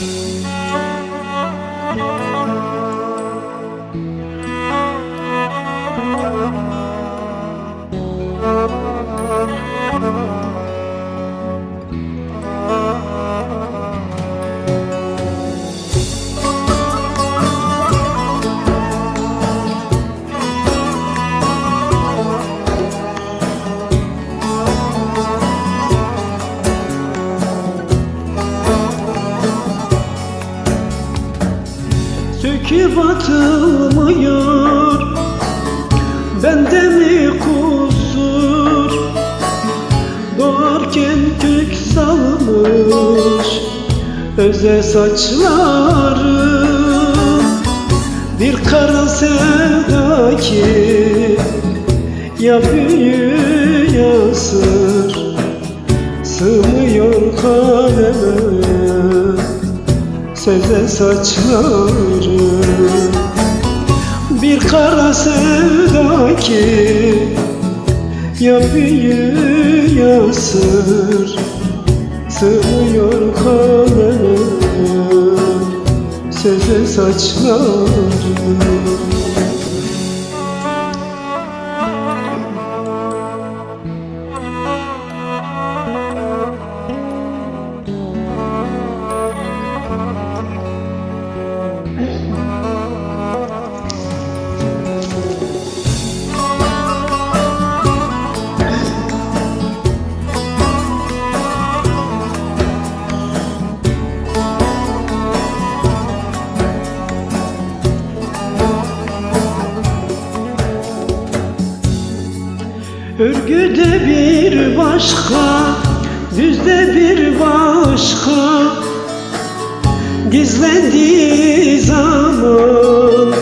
Müzik Söküp atılmıyor Bende mi kusur? Doğarken kök salmış Öze saçları. Bir kara sevda ki Ya büyü ya sır. Sığmıyor kaleme Söze saçları. Bir kara sevda ki Ya büyü ya sır. Sığmıyor kaleme Söze saçları Örgüde bir başka, düzde bir başka. Gizlendiği zaman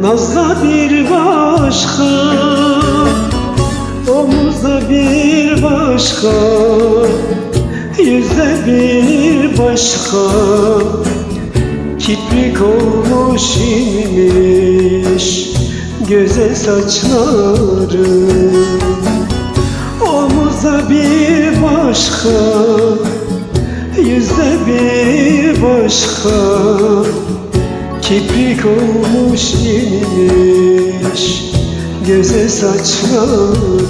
Nazda bir başka. Omuzda bir başka Yüzde bir başka. Kiprik olmuş inmiş Göze saçları. Omuzda bir başka Yüzde bir başka. Kiprik olmuş inmiş Göze saçları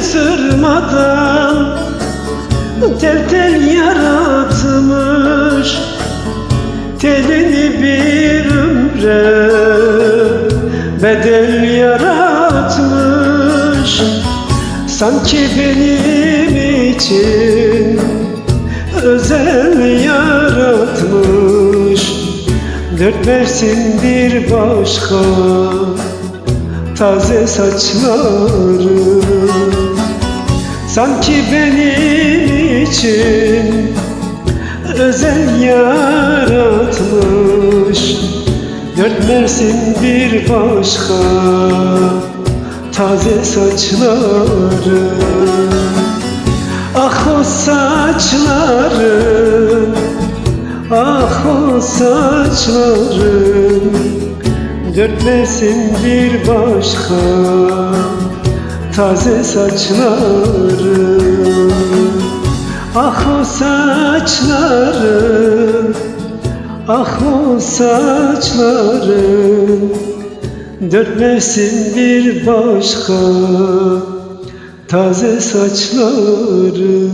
sırmadan tel tel yaratmış Telini bir ömre bedel yaratmış. Sanki benim için özel yaratmış. Dört mevsim bir başka taze saçları Sanki benim için özel yaratmış. Dört mevsim bir başka taze saçları. Ah o saçların, ah o saçların Dört mevsim bir başka Taze saçları Ah o saçların Ah o saçların Dört mevsim bir başka Taze saçları